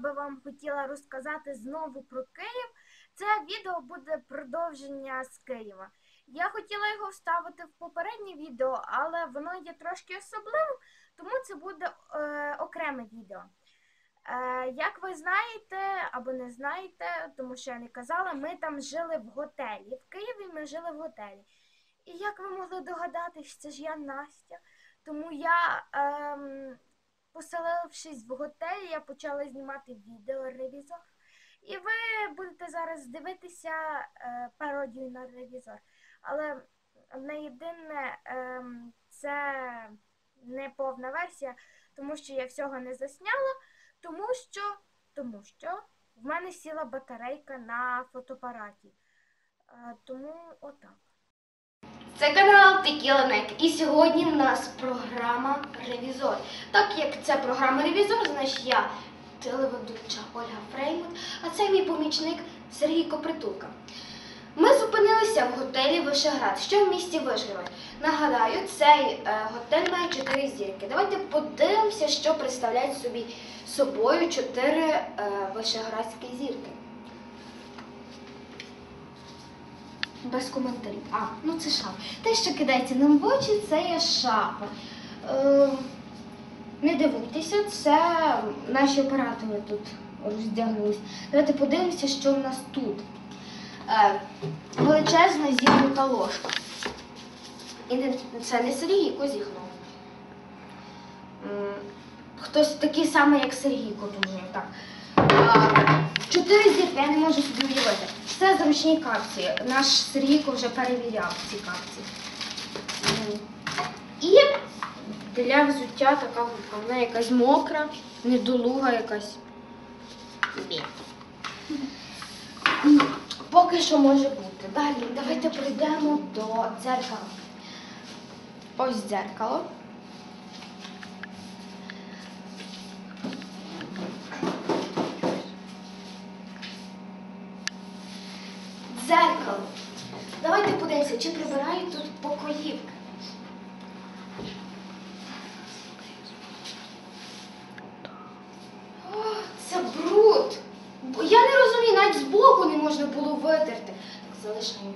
би вам хотіла розказати знову про Київ. Це відео буде продовження з Києва. Я хотіла його вставити в попереднє відео, але воно є трошки особливим, тому це буде е, окреме відео. Е, як ви знаєте або не знаєте, тому що я не казала, ми там жили в готелі. В Києві ми жили в готелі. І як ви могли догадатись, це ж я Настя. Тому я, ем, поселившись в готелі, я почала знімати відео ревізор. І ви будете зараз дивитися е, пародію на ревізор. Але не єдине, ем, це не повна версія, тому що я всього не засняла, тому що, тому що в мене сіла батарейка на фотоапараті. Е, тому отак. Це канал Текіленек. І сьогодні в нас програма Ревізор. Так як це програма Ревізор, значить я телеведуча Ольга Фреймут, а це мій помічник Сергій Копритулка. Ми зупинилися в готелі Вишеград, що в місті Вишгород. Нагадаю, цей е, готель має чотири зірки. Давайте подивимося, що представляють собі собою чотири е, вишеградські зірки. Без коментарів. А, ну це шапа. Те, що кидається нам в очі, це є шапа. Е, не дивуйтеся, це наші оператори тут роздягнулись. Давайте подивимося, що в нас тут. Е, величезна зігнута ложка. І не, це не Сергійко зігнув. Хтось такий самий, як Сергійко, думаю, так. Чотири зірки, я не можу собі уявити. Це зручні капці. Наш Сергійко вже перевіряв ці капці. І для взуття така губка. Вона якась мокра, недолуга якась. Поки що може бути. Далі давайте прийдемо до дзеркала. Ось дзеркало. Дзеркало. Давайте подивимося, чи прибирають тут покоївки. Це бруд. Я не розумію, навіть збоку не можна було витерти. Так, залишаємо.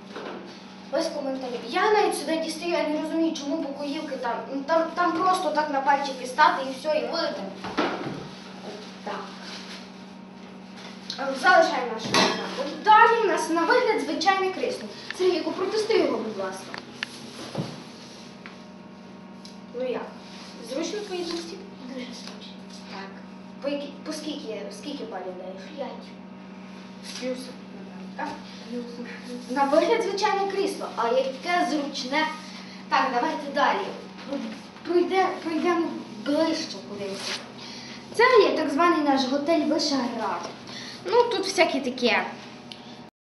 Без коментарів. Я навіть сюди дістаю, я не розумію, чому покоївки там. Там, там просто так на пальчики стати і все, і витерти. Так. Е, Залишаємо нашу кімнату. Далі в нас на вигляд звичайне крісло. Сергійку, протести його, будь ласка. Ну як? Зручно твої дусі? Дуже смачно. Так. По, які, по скільки, скільки балів даєш? П'ять. Плюс. Так. На вигляд звичайне крісло, а яке зручне. Так, давайте далі. Пройде, пройдемо ближче кудись. Це є так званий наш готель Вишеград. Ну, тут всякі такі